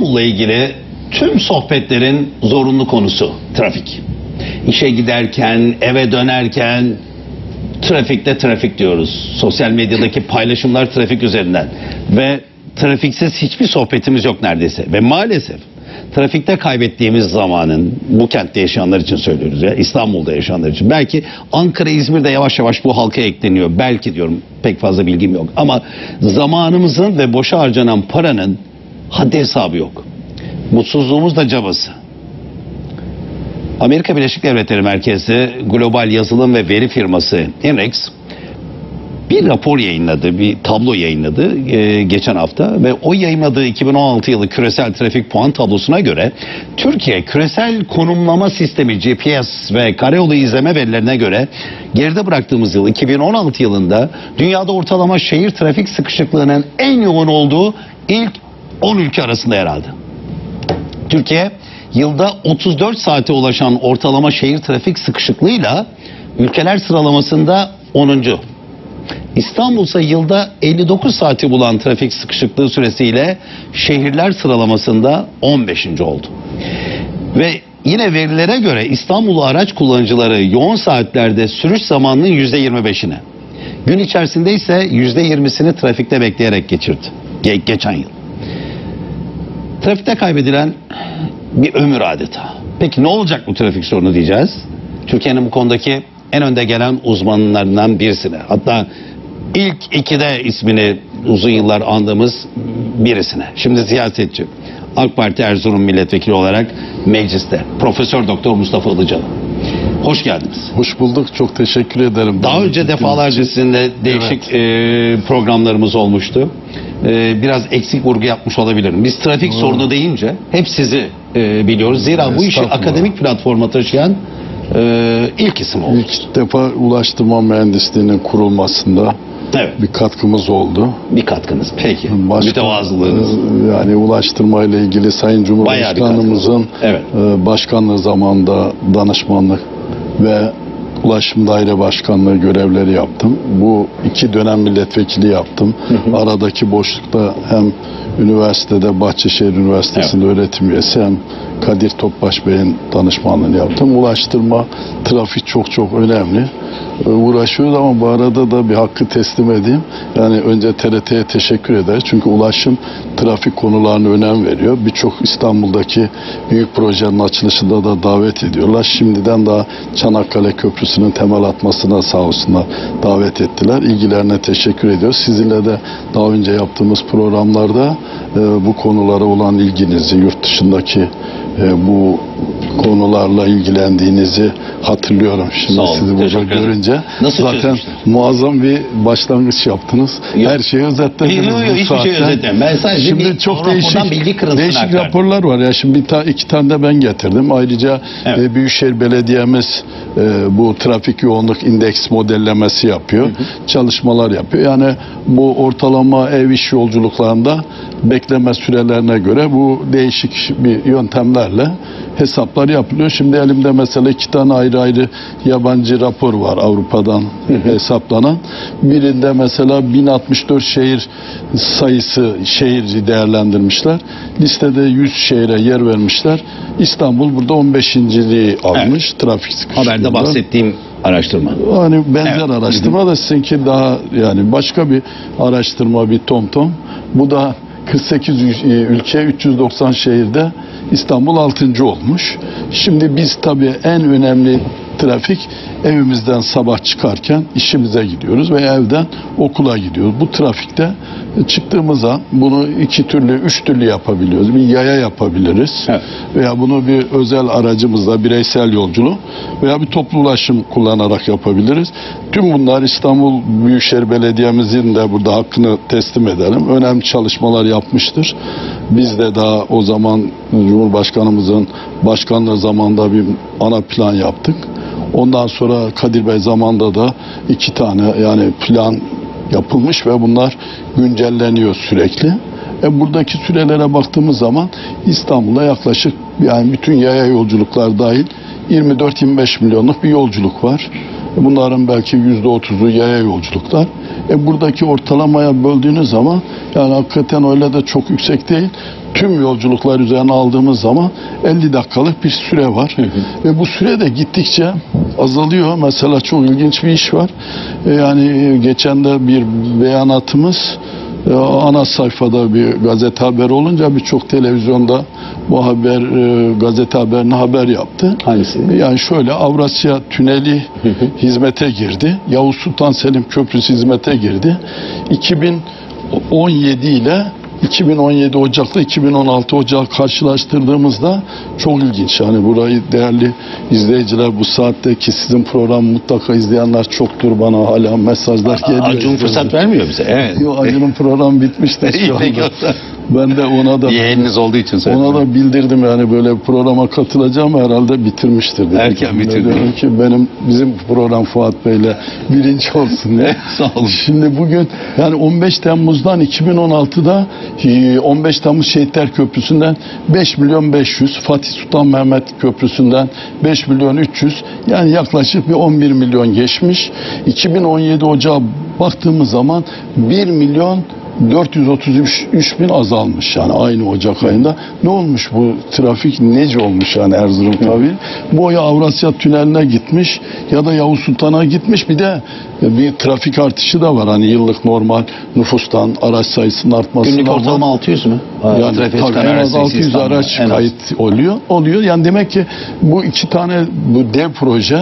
İstanbul'la ilgili tüm sohbetlerin zorunlu konusu trafik. İşe giderken, eve dönerken trafikte trafik diyoruz. Sosyal medyadaki paylaşımlar trafik üzerinden ve trafiksiz hiçbir sohbetimiz yok neredeyse. Ve maalesef trafikte kaybettiğimiz zamanın bu kentte yaşayanlar için söylüyoruz ya İstanbul'da yaşayanlar için. Belki Ankara, İzmir'de yavaş yavaş bu halka ekleniyor. Belki diyorum pek fazla bilgim yok. Ama zamanımızın ve boşa harcanan paranın haddi hesabı yok. Mutsuzluğumuz da cabası. Amerika Birleşik Devletleri merkezli global yazılım ve veri firması Inrex bir rapor yayınladı, bir tablo yayınladı e, geçen hafta ve o yayınladığı 2016 yılı küresel trafik puan tablosuna göre Türkiye küresel konumlama sistemi GPS ve karayolu izleme verilerine göre geride bıraktığımız yıl 2016 yılında dünyada ortalama şehir trafik sıkışıklığının en yoğun olduğu ilk 10 ülke arasında yer aldı. Türkiye yılda 34 saate ulaşan ortalama şehir trafik sıkışıklığıyla ülkeler sıralamasında 10. İstanbul ise yılda 59 saati bulan trafik sıkışıklığı süresiyle şehirler sıralamasında 15. oldu. Ve yine verilere göre İstanbul araç kullanıcıları yoğun saatlerde sürüş zamanının %25'ini, gün içerisinde ise %20'sini trafikte bekleyerek geçirdi. Ge- geçen yıl. Trafikte kaybedilen bir ömür adeta. Peki ne olacak bu trafik sorunu diyeceğiz. Türkiye'nin bu konudaki en önde gelen uzmanlarından birisine. Hatta ilk ikide ismini uzun yıllar andığımız birisine. Şimdi siyasetçi. AK Parti Erzurum milletvekili olarak mecliste. Profesör Doktor Mustafa Ilıcalı. Hoş geldiniz. Hoş bulduk. Çok teşekkür ederim. Daha önce defalarca sizinle değişik e, programlarımız olmuştu. E, biraz eksik vurgu yapmış olabilirim. Biz trafik sorunu deyince hep sizi e, biliyoruz. Zira bu işi akademik platforma taşıyan e, ilk isim oldu. İlk defa ulaştırma mühendisliğinin kurulmasında Evet. bir katkımız oldu. Bir katkınız. Peki. Başka- Mütevazılığınız. Yani ulaştırma ile ilgili Sayın Cumhurbaşkanımızın Evet. e, başkanlığı zamanında danışmanlık ve Ulaşım Daire Başkanlığı görevleri yaptım. Bu iki dönem milletvekili yaptım. Aradaki boşlukta hem üniversitede Bahçeşehir Üniversitesi'nde öğretim üyesi hem Kadir Topbaş Bey'in danışmanlığını yaptım. Ulaştırma, trafik çok çok önemli. Ee, Uğraşıyoruz ama bu arada da bir hakkı teslim edeyim. Yani önce TRT'ye teşekkür ederiz. Çünkü ulaşım trafik konularına önem veriyor. Birçok İstanbul'daki büyük projenin açılışında da davet ediyorlar. Şimdiden daha Çanakkale Köprüsü'nün temel atmasına sağ olsunlar davet ettiler. İlgilerine teşekkür ediyoruz. Sizinle de daha önce yaptığımız programlarda e, bu konulara olan ilginizi, yurt dışındaki e, bu konularla ilgilendiğinizi hatırlıyorum. Şimdi Sağ olun, sizi burada teşekkür ederim. görünce Nasıl zaten çözmüştünüz? muazzam bir başlangıç yaptınız. Yok. Her şeyi özetlediniz Yok, yok, bu hiçbir saatte. şey özetlemem. Ben sadece şimdi bir çok rapordan değişik, bilgi kırıntısını değişik aktardım. raporlar var. Ya şimdi bir ta, iki tane de ben getirdim. Ayrıca Evet. e, Büyükşehir Belediye'miz e, bu trafik yoğunluk indeks modellemesi yapıyor. Çalışmalar yapıyor. Yani bu ortalama ev iş yolculuklarında bekleme sürelerine göre bu değişik bir yöntemlerle hesaplar yapılıyor. Şimdi elimde mesela iki tane ayrı ayrı yabancı rapor var Avrupa'dan hesaplanan. Birinde mesela 1064 şehir sayısı şehir değerlendirmişler. Listede 100 şehre yer vermişler. İstanbul burada 15.liği almış trafik sıkışıklığında. Haberde bahsettiğim araştırma. Hani benzer Evet. araştırma da sizinki daha yani başka bir araştırma bir tom tom. Bu da 48 ül- e, ülke 390 şehirde İstanbul 6. olmuş. Şimdi biz tabii en önemli trafik evimizden sabah çıkarken işimize gidiyoruz ve evden okula gidiyoruz. Bu trafikte çıktığımız an bunu iki türlü, üç türlü yapabiliyoruz. Bir yaya yapabiliriz Evet. veya bunu bir özel aracımızla bireysel yolculuk veya bir toplu ulaşım kullanarak yapabiliriz. Tüm bunlar İstanbul Büyükşehir Belediye'mizin de burada hakkını teslim edelim. Önemli çalışmalar yapmıştır. Biz de daha o zaman Cumhurbaşkanımızın başkanlığı zamanında bir ana plan yaptık. Ondan sonra Kadir Bey zamanında da iki tane yani plan yapılmış ve bunlar güncelleniyor sürekli. E buradaki sürelere baktığımız zaman İstanbul'da yaklaşık yani bütün yaya yolculuklar dahil 24-25 milyonluk bir yolculuk var. Bunların belki %30'u yaya yolculuklar. E buradaki ortalamaya böldüğünüz zaman yani hakikaten öyle de çok yüksek değil. Tüm yolculuklar üzerine aldığımız zaman 50 dakikalık bir süre var. Ve bu süre de gittikçe azalıyor. Mesela çok ilginç bir iş var. E, yani geçen de bir beyanatımız e, ana sayfada bir gazete haberi olunca birçok televizyonda bu haber e, gazete haberini haber yaptı. Hangisi? Yani şöyle Avrasya Tüneli hizmete girdi. Yavuz Sultan Selim Köprüsü hizmete girdi. 2017 ile 2017 Ocak'la 2016 Ocak karşılaştırdığımızda çok ilginç. Yani burayı değerli izleyiciler bu saatte ki sizin programı mutlaka izleyenler çoktur bana hala mesajlar geliyor. Acun fırsat vermiyor bize. Evet. Yok Acun'un programı bitmiştir İyi, şu anda. Ben de ona da Yeğeniniz olduğu için söyledim. ona da bildirdim yani böyle programa katılacağım herhalde bitirmiştir. dedim. Erken bitirdi. Dedim ki benim bizim program Fuat Bey'le birinci olsun diye. Sağ olun. Şimdi bugün yani 15 Temmuz'dan 2016'da e, 15 Temmuz Şehitler Köprüsü'nden 5 milyon 500, Fatih Sultan Mehmet Köprüsü'nden 5 milyon 300 yani yaklaşık bir 11 milyon geçmiş. 2017 Ocağı baktığımız zaman 1 milyon 433 bin azalmış yani aynı Ocak ayında. Ne olmuş bu trafik nece olmuş yani Erzurum tabii. Bu ya Avrasya Tüneli'ne gitmiş ya da Yavuz Sultan'a gitmiş bir de bir trafik artışı da var. Hani yıllık normal nüfustan araç sayısının artmasından Günlük ortalama 600 mü? yani Trafik tabii en az sayısı 600 İstanbul'da. araç En kayıt oluyor. Oluyor. Yani demek ki bu iki tane bu dev proje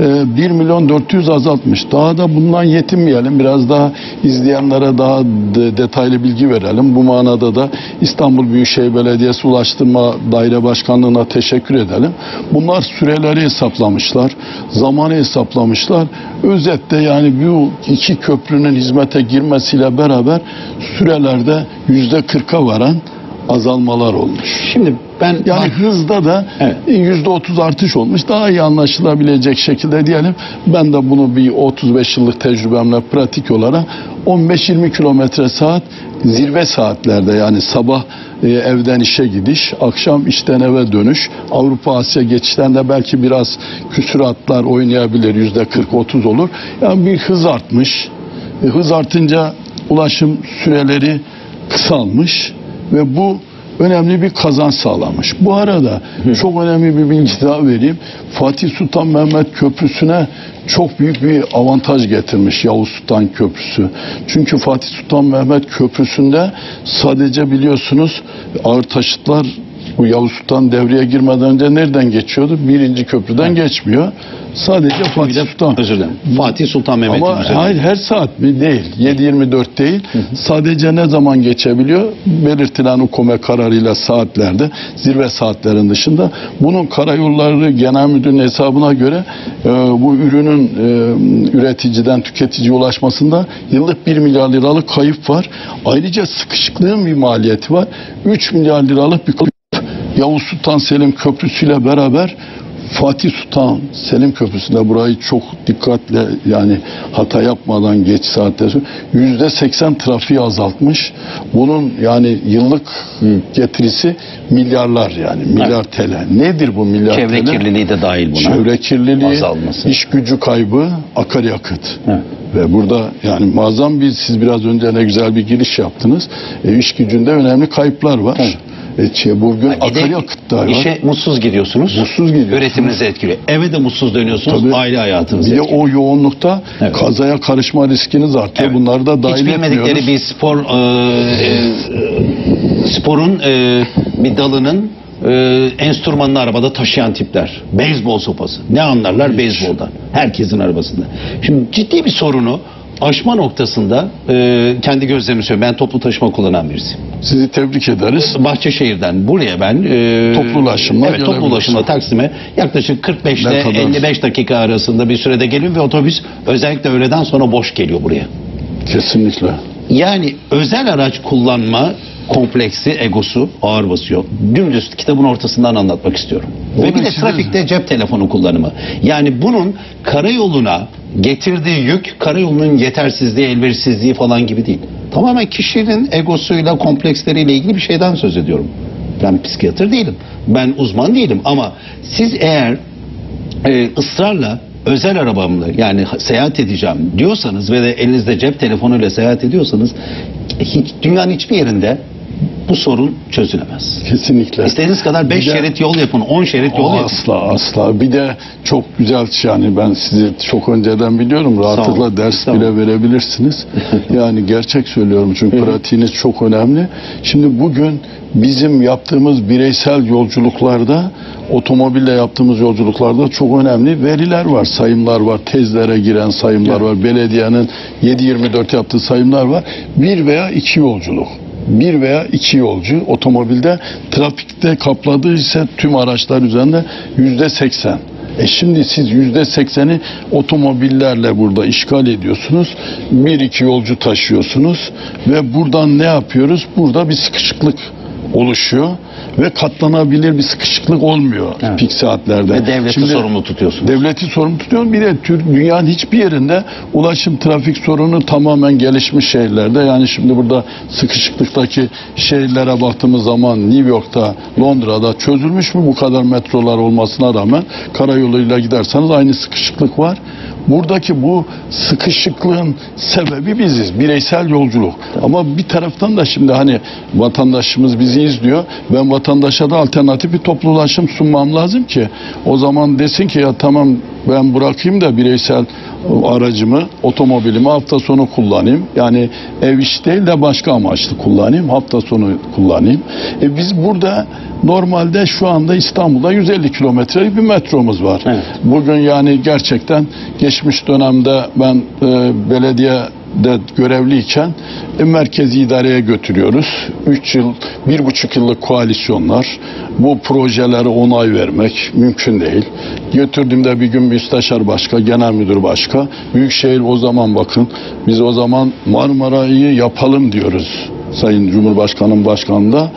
e, 1 milyon 400 azaltmış. Daha da bundan yetinmeyelim. Biraz daha izleyenlere daha de- detaylı bilgi verelim. Bu manada da İstanbul Büyükşehir Belediyesi Ulaştırma Daire Başkanlığı'na teşekkür edelim. Bunlar süreleri hesaplamışlar. Zamanı hesaplamışlar. Özetle yani bu iki köprünün hizmete girmesiyle beraber sürelerde yüzde 40'a varan azalmalar olmuş. Şimdi ben Yani bak- hızda da Evet. yüzde otuz artış olmuş. Daha iyi anlaşılabilecek şekilde diyelim. Ben de bunu bir 35 yıllık tecrübemle pratik olarak 15-20 kilometre saat zirve saatlerde yani sabah e, evden işe gidiş, akşam işten eve dönüş, Avrupa Asya geçişlerinde belki biraz küsuratlar oynayabilir. Yüzde 40-30 olur. Yani bir hız artmış. E, hız artınca ulaşım süreleri kısalmış ve bu önemli bir kazanç sağlamış. Bu arada çok önemli bir bilgi daha vereyim. Fatih Sultan Mehmet Köprüsü'ne çok büyük bir avantaj getirmiş Yavuz Sultan Köprüsü. Çünkü Fatih Sultan Mehmet Köprüsü'nde sadece biliyorsunuz ağır taşıtlar bu Yavuz Sultan devreye girmeden önce nereden geçiyordu? Birinci köprüden geçmiyor. Sadece Fatih Sultan. özür dilerim. Fatih Sultan Mehmet'in Ama üzerinde. hayır her saat mi? Değil. 7-24 değil. Sadece ne zaman geçebiliyor? Belirtilen UKOME kararıyla saatlerde, zirve saatlerin dışında. Bunun karayolları genel müdürün hesabına göre e, bu ürünün e, üreticiden tüketiciye ulaşmasında yıllık 1 milyar liralık kayıp var. Ayrıca sıkışıklığın bir maliyeti var. 3 milyar liralık bir Yavuz Sultan Selim Köprüsü ile beraber Fatih Sultan Selim Köprüsü'nde burayı çok dikkatle yani hata yapmadan geç saatte yüzde seksen trafiği azaltmış. Bunun yani yıllık getirisi milyarlar yani milyar TL. Nedir bu milyar Çevre TL? kirliliği de dahil buna. Çevre kirliliği, Azalması. iş gücü kaybı, akaryakıt. Evet. Ve burada yani muazzam bir siz biraz önce ne güzel bir giriş yaptınız. E, iş gücünde önemli kayıplar var. E, çe- bugün Gide- akaryakıt da var. İşe mutsuz gidiyorsunuz. Mutsuz gidiyorsunuz. Üretiminizi etkiliyor. Eve de mutsuz dönüyorsunuz. Tabii. Aile hayatınızı Bir de etkiliyor. o yoğunlukta Evet. kazaya karışma riskiniz artıyor. Evet. Bunları da dahil Hiç bilmedikleri etmiyoruz. bir spor e, e, sporun e, bir dalının e, enstrümanını arabada taşıyan tipler. Beyzbol sopası. Ne anlarlar beyzboldan? Herkesin arabasında. Şimdi ciddi bir sorunu aşma noktasında e, kendi gözlerimi söylüyorum. Ben toplu taşıma kullanan birisiyim. Sizi tebrik ederiz. Bahçeşehir'den buraya ben e, Toplu ulaşımla evet, toplu ulaşımla Taksim'e yaklaşık 45 Ne ile kadar? 55 dakika arasında bir sürede geliyor ve otobüs özellikle öğleden sonra boş geliyor buraya. Kesinlikle. Yani özel araç kullanma kompleksi, egosu ağır basıyor. Dümdüz kitabın ortasından anlatmak istiyorum. Ve Onu bir de trafikte cep telefonu kullanımı. Yani bunun karayoluna getirdiği yük karayolunun yetersizliği, elverişsizliği falan gibi değil. Tamamen kişinin egosuyla, kompleksleriyle ilgili bir şeyden söz ediyorum. Ben psikiyatr değilim. Ben uzman değilim ama siz eğer e, ısrarla özel arabamla yani seyahat edeceğim diyorsanız ve de elinizde cep telefonuyla seyahat ediyorsanız hiç, dünyanın hiçbir yerinde bu sorun çözülemez. Kesinlikle. İstediğiniz kadar 5 Bir de- şerit yol yapın, 10 şerit yol yapın. Asla asla. Bir de çok güzel yani ben sizi çok önceden biliyorum. Rahatlıkla ders Sağ olun. bile verebilirsiniz. yani gerçek söylüyorum çünkü pratiğiniz çok önemli. Şimdi bugün bizim yaptığımız bireysel yolculuklarda otomobille yaptığımız yolculuklarda çok önemli veriler var, sayımlar var, tezlere giren sayımlar var, belediyenin 7-24 yaptığı sayımlar var. Bir veya iki yolculuk bir veya iki yolcu otomobilde trafikte kapladığı ise tüm araçlar üzerinde yüzde seksen. E şimdi siz yüzde sekseni otomobillerle burada işgal ediyorsunuz. Bir iki yolcu taşıyorsunuz ve buradan ne yapıyoruz? Burada bir sıkışıklık oluşuyor ve katlanabilir bir sıkışıklık olmuyor Evet. pik saatlerde. Ve devleti Şimdi- sorumlu tutuyorsunuz. Devleti sorumlu tutuyor. Bir de Türk dünyanın hiçbir yerinde ulaşım trafik sorunu tamamen gelişmiş şehirlerde. Yani şimdi burada sıkışıklıktaki şehirlere baktığımız zaman New York'ta, Londra'da çözülmüş mü bu kadar metrolar olmasına rağmen karayoluyla giderseniz aynı sıkışıklık var. Buradaki bu sıkışıklığın sebebi biziz. Bireysel yolculuk. Ama bir taraftan da şimdi hani vatandaşımız bizi izliyor. Ben vatandaşa da alternatif bir toplu ulaşım sunmam lazım ki o zaman desin ki ya tamam ben bırakayım da bireysel aracımı, otomobilimi hafta sonu kullanayım. Yani ev işi değil de başka amaçlı kullanayım. Hafta sonu kullanayım. E biz burada normalde şu anda İstanbul'da 150 kilometrelik bir metromuz var. Evet. Bugün yani gerçekten geçmiş dönemde ben e, belediyede görevliyken e, merkezi idareye götürüyoruz. 3 yıl, bir buçuk yıllık koalisyonlar. Bu projelere onay vermek mümkün değil. Götürdüğümde bir gün müsteşar başka, genel müdür başka. Büyükşehir o zaman bakın biz o zaman Marmara'yı yapalım diyoruz. Sayın Cumhurbaşkanım başkanında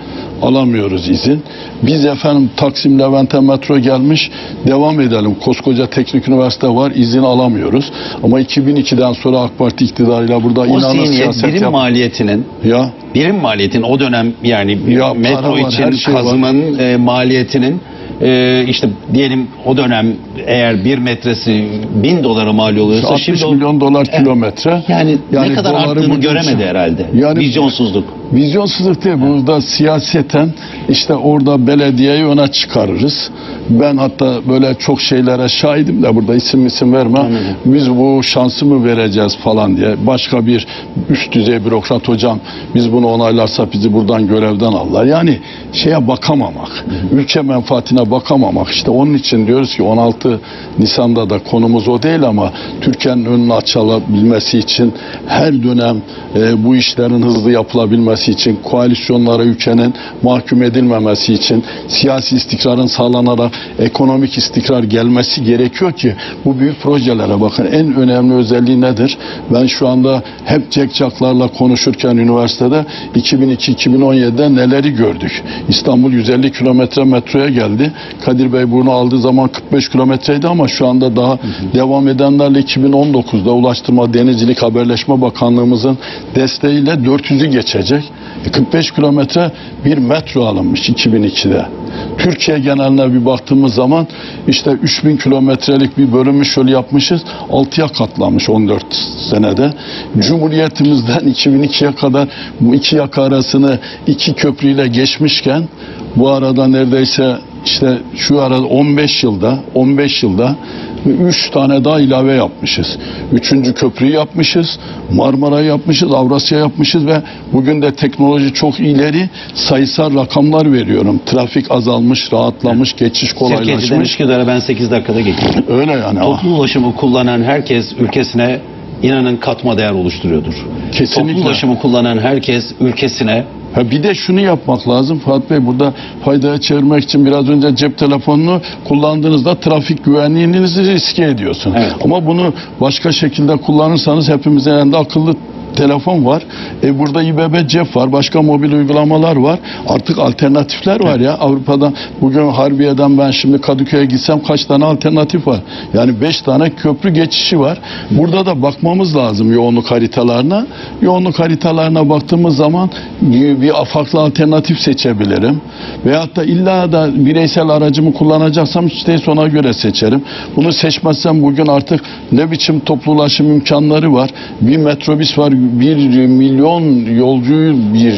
alamıyoruz izin. Biz efendim Taksim Levent'e metro gelmiş devam edelim. Koskoca teknik üniversite var izin alamıyoruz. Ama 2002'den sonra AK Parti iktidarıyla burada O zihniyet siyaset birim yap. maliyetinin Ya birim maliyetin o dönem yani Ya metro var, için şey var. kazmanın e, maliyetinin e, işte diyelim o dönem eğer bir metresi bin dolara mal oluyorsa 60 şimdi o- milyon dolar kilometre. yani, ne kadar arttığını göremedi herhalde. Yani- Vizyonsuzluk. Vizyonsuzluk değil. Burada siyaseten işte orada belediyeyi öne çıkarırız. Ben hatta böyle çok şeylere şahidim de burada isim isim verme. Biz bu şansı mı vereceğiz falan diye. Başka bir üst düzey bürokrat hocam biz bunu onaylarsa bizi buradan görevden alırlar. Yani şeye bakamamak. Ülke menfaatine bakamamak. İşte onun için diyoruz ki 16 Nisan'da da konumuz o değil ama Türkiye'nin önünü açılabilmesi için her dönem e, bu işlerin hızlı yapılabilmesi için, koalisyonlara ülkenin mahkum edilmemesi için, siyasi istikrarın sağlanarak ekonomik istikrar gelmesi gerekiyor ki bu büyük projelere bakın. En önemli özelliği nedir? Ben şu anda hep cekcaklarla konuşurken üniversitede 2002-2017'de neleri gördük? İstanbul 150 kilometre metroya geldi. Kadir Bey bunu aldığı zaman 45 kilometreydi ama şu anda daha devam edenlerle 2019'da Ulaştırma Denizcilik Haberleşme Bakanlığımızın desteğiyle 400'ü geçecek. E, 45 kilometre bir metro alınmış 2002'de. Türkiye geneline bir baktığımız zaman işte 3000 kilometrelik bir bölümü şöyle yapmışız. 6'ya katlanmış 14 senede. Cumhuriyetimizden 2002'ye kadar bu iki yaka arasını iki köprüyle geçmişken bu arada neredeyse işte şu arada 15 yılda 15 yılda 3 tane daha ilave yapmışız. Üçüncü köprüyü yapmışız. Marmara'yı yapmışız. Avrasya yapmışız ve bugün de teknoloji çok ileri. Sayısal rakamlar veriyorum. Trafik azalmış, rahatlamış, geçiş Sirkeci'den kolaylaşmış. Üsküdar'a ben 8 dakikada geçtim. Öyle yani. Toplu ulaşımı kullanan herkes ülkesine inanın katma değer oluşturuyordur. Kesinlikle. Toplu ulaşımı kullanan herkes ülkesine Ha bir de şunu yapmak lazım Fuat Bey burada faydaya çevirmek için biraz önce cep telefonunu kullandığınızda trafik güvenliğinizi riske ediyorsun. Evet. Ama bunu başka şekilde kullanırsanız hepimizin elinde akıllı telefon var. E burada İBB cep var. Başka mobil uygulamalar var. Artık alternatifler var ya. Avrupa'da bugün Harbiye'den ben şimdi Kadıköy'e gitsem kaç tane alternatif var. Yani 5 tane köprü geçişi var. Burada da bakmamız lazım yoğunluk haritalarına. Yoğunluk haritalarına baktığımız zaman bir farklı alternatif seçebilirim. Veyahut da illa da bireysel aracımı kullanacaksam işte ona göre seçerim. Bunu seçmezsem bugün artık ne biçim toplu ulaşım imkanları var. Bir metrobüs var. Bir milyon yolcuyu bir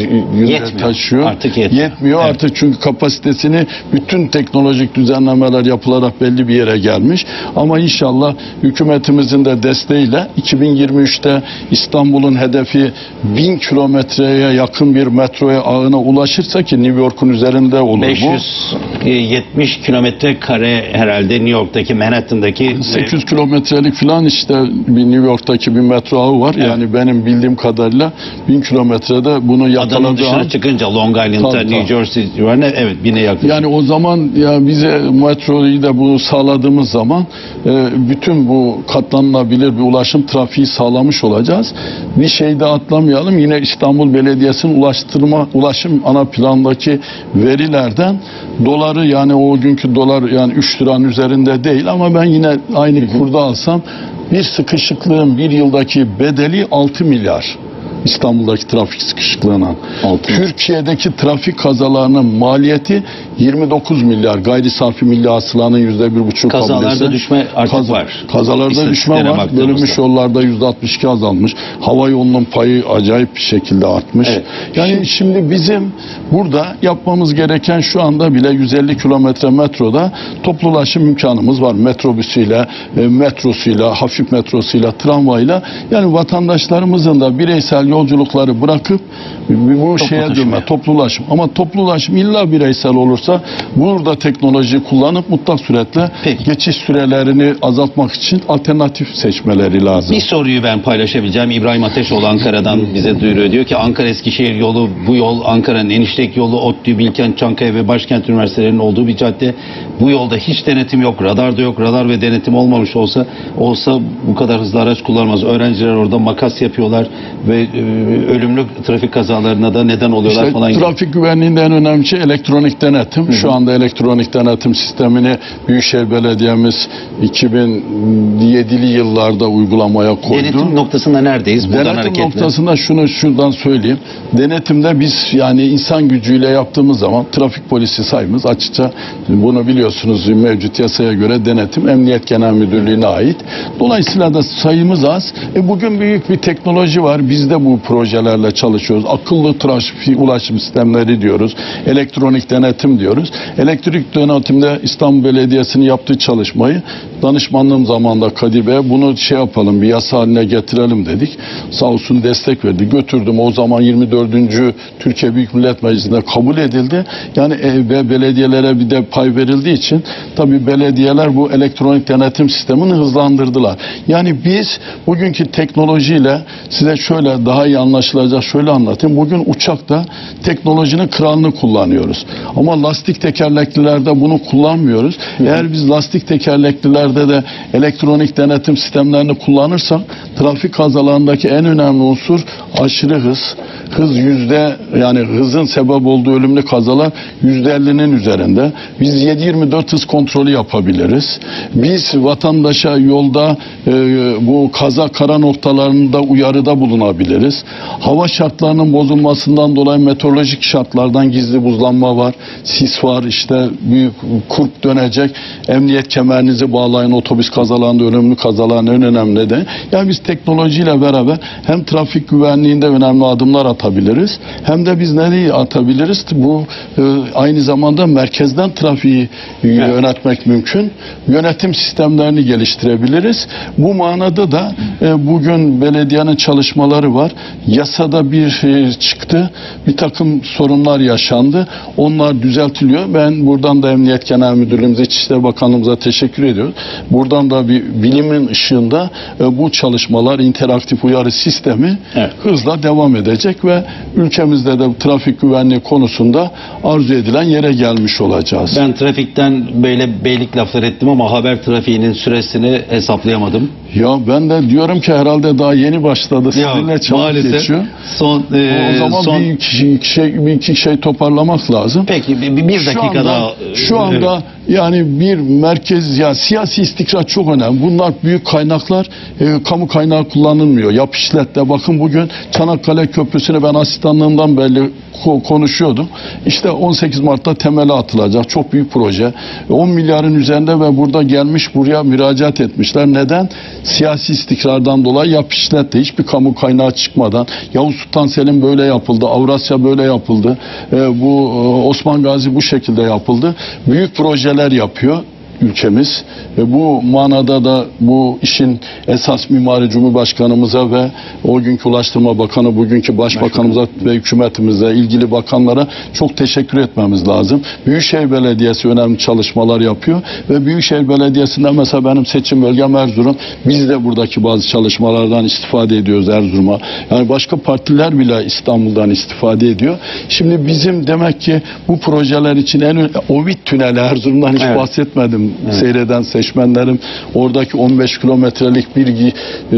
Yetmiyor. taşıyor. Artık yetmiyor. Yetmiyor Evet. artık çünkü kapasitesini bütün teknolojik düzenlemeler yapılarak belli bir yere gelmiş. Ama inşallah hükümetimizin de desteğiyle 2023'te İstanbul'un hedefi 1000 kilometreye yakın bir metroya ağına ulaşırsa ki New York'un üzerinde olur bu. 570 kilometre kare herhalde New York'taki Manhattan'daki 800 kilometrelik falan işte bir New York'taki bir metro ağı var. Evet. Yani benim bildiğim kadarıyla 1000 kilometrede bunu adanın yakaladığı dışına an çıkınca Long Island'da Tabii, New. Jersey civarında evet bine yakın. Yani o zaman ya bize metroyu da bunu sağladığımız zaman e, bütün bu katlanılabilir bir ulaşım trafiği sağlamış olacağız. Bir şey de atlamayalım. Yine İstanbul Belediyesi'nin ulaştırma ulaşım ana plandaki verilerden doları yani o günkü dolar yani 3 liranın üzerinde değil ama ben yine aynı kurda alsam bir sıkışıklığın bir yıldaki bedeli 6 milyar. İstanbul'daki trafik sıkışıklığına. Altı. Türkiye'deki trafik kazalarının maliyeti 29 milyar. Gayri safi milli hasılanın yüzde bir buçuk Kazalarda kabul etse- düşme artık Kaza- var. Kazalarda düşme var. Bölünmüş yollarda yüzde 62 azalmış. Hava yolunun payı acayip bir şekilde artmış. Evet. Yani şimdi bizim burada yapmamız gereken şu anda bile 150 kilometre metroda toplu ulaşım imkanımız var. Metrobüsüyle, e, metrosuyla, hafif metrosuyla, tramvayla. Yani vatandaşlarımızın da bireysel yolculukları bırakıp bu şeye dönme, toplu ulaşım. Ama toplu ulaşım illa bireysel olursa burada teknolojiyi kullanıp mutlak suretle Peki. geçiş sürelerini azaltmak için alternatif seçmeleri lazım. Bir soruyu ben paylaşabileceğim. İbrahim Ateşoğlu Ankara'dan bize duyuruyor. Diyor ki Ankara Eskişehir yolu bu yol Ankara'nın eniştek yolu ODTÜ, Bilkent, Çankaya ve Başkent Üniversitelerinin olduğu bir cadde. Bu yolda hiç denetim yok. Radar da yok. Radar ve denetim olmamış olsa olsa bu kadar hızlı araç kullanmaz. Öğrenciler orada makas yapıyorlar ve e, ölümlü trafik kazalarına da neden oluyorlar İşte falan. gibi. trafik güvenliğinde en önemli şey elektronik denetim. Şu anda elektronik denetim sistemini Büyükşehir Belediyemiz 2007'li yıllarda uygulamaya koydu. Denetim noktasında neredeyiz? Buradan Denetim hareketle. noktasında şunu şuradan söyleyeyim. Denetimde biz yani insan gücüyle yaptığımız zaman trafik polisi sayımız açıkça bunu biliyorsunuz mevcut yasaya göre denetim Emniyet Genel Müdürlüğü'ne ait. Dolayısıyla da sayımız az. E bugün büyük bir teknoloji var. Biz de bu projelerle çalışıyoruz. Akıllı trafik ulaşım sistemleri diyoruz. Elektronik denetim diyoruz. Elektrik denetimde İstanbul Belediyesi'nin yaptığı çalışmayı danışmanlığım zamanında Kadir Bey'e bunu şey yapalım bir yasa haline getirelim dedik. Sağ olsun destek verdi. Götürdüm o zaman 24. Türkiye Büyük Millet Meclisi'nde kabul edildi. Yani e, ve belediyelere bir de pay verildiği için tabii belediyeler bu elektronik denetim sistemini hızlandırdılar. Yani biz bugünkü teknolojiyle size şöyle daha iyi anlaşılacak şöyle anlatayım. Bugün uçakta teknolojinin kralını kullanıyoruz. Ama lastik tekerleklilerde bunu kullanmıyoruz. Eğer biz lastik tekerleklilerde de elektronik denetim sistemlerini kullanırsak trafik kazalarındaki en önemli unsur aşırı hız. Hız yüzde yani hızın sebep olduğu ölümlü kazalar yüzde ellinin üzerinde. Biz 7-24 hız kontrolü yapabiliriz. Biz vatandaşa yolda e, bu kaza kara noktalarında uyarıda bulunabiliriz. Hava şartlarının bozulmasından dolayı meteorolojik şartlardan gizli buzlanma var. Sis var işte büyük kurp dönecek. Emniyet kemerinizi bağlayın otobüs kazalarında ölümlü kazaların en önemli nedeni. Yani biz teknolojiyle beraber hem trafik güvenliğinde önemli adımlar atabiliriz. Hem de biz nereyi atabiliriz? Bu e, aynı zamanda merkezden trafiği e, yönetmek mümkün. Yönetim sistemlerini geliştirebiliriz. Bu manada da e, bugün belediyenin çalışmaları var. Yasada bir e, çıktı. Bir takım sorunlar yaşandı. Onlar düzeltiliyor. Ben buradan da Emniyet Genel Müdürlüğümüze, İçişleri Bakanlığımıza teşekkür ediyoruz. Buradan da bir bilimin ışığında e, bu çalışmalar interaktif uyarı sistemi Evet. hızla devam edecek ve ülkemizde de trafik güvenliği konusunda arzu edilen yere gelmiş olacağız. Ben trafikten böyle beylik laflar ettim ama haber trafiğinin süresini hesaplayamadım. Ya ben de diyorum ki herhalde daha yeni başladı. Sizinle çalışmaya maalesef. geçiyor. Son e, o zaman son bir iki, şey bir iki şey toparlamak lazım. Peki bir, bir- bir Şu dakika anda- daha. Şu anda yani bir merkez ya siyasi istikrar çok önemli. Bunlar büyük kaynaklar. e, kamu kaynağı kullanılmıyor. Yap işletle bakın bugün Çanakkale Köprüsü'nü ben asistanlığımdan belli ko- konuşuyordum. İşte 18 Mart'ta temeli atılacak. Çok büyük proje. 10 milyarın üzerinde ve burada gelmiş buraya müracaat etmişler. Neden? Siyasi istikrardan dolayı yap işletle hiçbir kamu kaynağı çıkmadan Yavuz Sultan Selim böyle yapıldı. Avrasya böyle yapıldı. e, bu e, Osman Gazi bu şekilde yapıldı. Büyük projeler yapıyor ülkemiz ve bu manada da bu işin esas mimarı Cumhurbaşkanımıza ve o günkü Ulaştırma Bakanı, bugünkü Başbakanımıza ve hükümetimize, ilgili bakanlara çok teşekkür etmemiz lazım. Büyükşehir Belediyesi önemli çalışmalar yapıyor ve Büyükşehir Belediyesi'nde mesela benim seçim bölgem Erzurum. Biz de buradaki bazı çalışmalardan istifade ediyoruz Erzurum'a. Yani başka partiler bile İstanbul'dan istifade ediyor. Şimdi bizim demek ki bu projeler için en Ovid Tüneli Erzurum'dan hiç Evet. bahsetmedim seyreden seçmenlerim. Oradaki 15 kilometrelik bir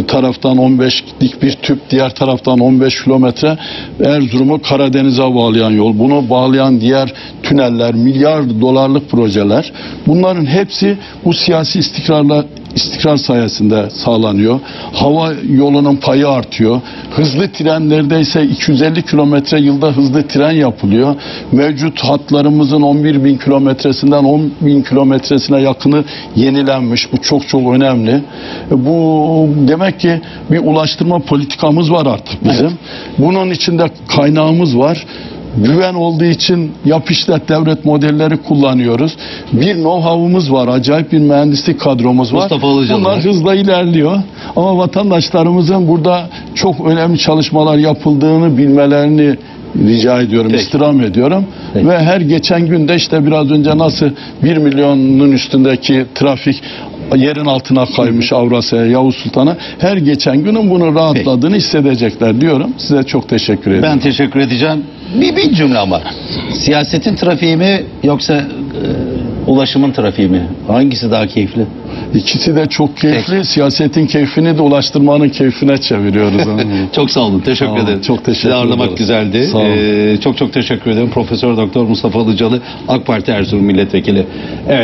taraftan 15'lik bir tüp, diğer taraftan 15 kilometre Erzurum'u Karadeniz'e bağlayan yol. Bunu bağlayan diğer tüneller, milyar dolarlık projeler. Bunların hepsi bu siyasi istikrarla istikrar sayesinde sağlanıyor. Hava yolunun payı artıyor. Hızlı trenlerde ise 250 kilometre yılda hızlı tren yapılıyor. Mevcut hatlarımızın 11 bin kilometresinden 10 bin kilometresine yakını yenilenmiş. Bu çok çok önemli. Bu demek ki bir ulaştırma politikamız var artık bizim. Bunun içinde kaynağımız var. Güven olduğu için yap işlet devlet modelleri kullanıyoruz. Bir know-how'umuz var. Acayip bir mühendislik kadromuz var. Mustafa Ilıcalı Bunlar hızla ilerliyor. Ama vatandaşlarımızın burada çok önemli çalışmalar yapıldığını bilmelerini rica ediyorum, Peki. istirham ediyorum. Peki. Ve her geçen günde işte biraz önce nasıl 1 milyonun üstündeki trafik yerin altına kaymış Avrasya'ya, Yavuz Sultan'a her geçen günün bunu rahatladığını hissedecekler diyorum. Size çok teşekkür ederim. Ben teşekkür edeceğim. Bir, bir cümle ama. Siyasetin trafiği mi yoksa e, ulaşımın trafiği mi? Hangisi daha keyifli? İkisi de çok keyifli. Siyasetin keyfini de ulaştırmanın keyfine çeviriyoruz. Çok sağ olun. Teşekkür Sağ olun, ederim. çok teşekkür Sizi ağırlamak güzeldi. Sağ olun. Ee, çok çok teşekkür ederim. Profesör Doktor Mustafa Ilıcalı AK Parti Erzurum Milletvekili. Evet.